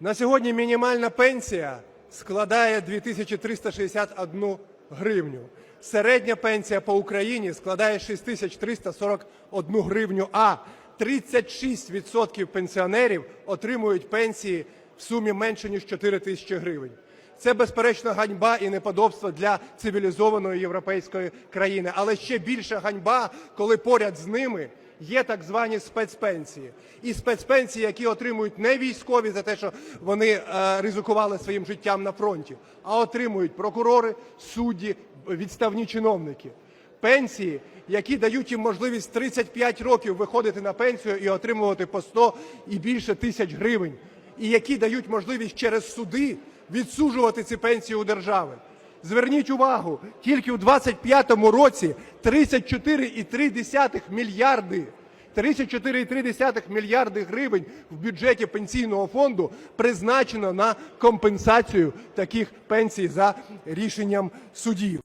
На сьогодні мінімальна пенсія складає 2361 гривню. Середня пенсія по Україні складає 6341 гривню, а 36% пенсіонерів отримують пенсії в сумі менше ніж 4 тисячі гривень. Це безперечно ганьба і неподобство для цивілізованої європейської країни. Але ще більша ганьба, коли поряд з ними є так звані спецпенсії. І спецпенсії, які отримують не військові за те, що вони е, ризикували своїм життям на фронті, а отримують прокурори, судді, відставні чиновники. Пенсії, які дають їм можливість 35 років виходити на пенсію і отримувати по 100 і більше тисяч гривень, і які дають можливість через суди відсуджувати ці пенсії у держави. Зверніть увагу, тільки у 25-му році 34,3 мільярди 34,3 мільярди гривень в бюджеті пенсійного фонду призначено на компенсацію таких пенсій за рішенням судів.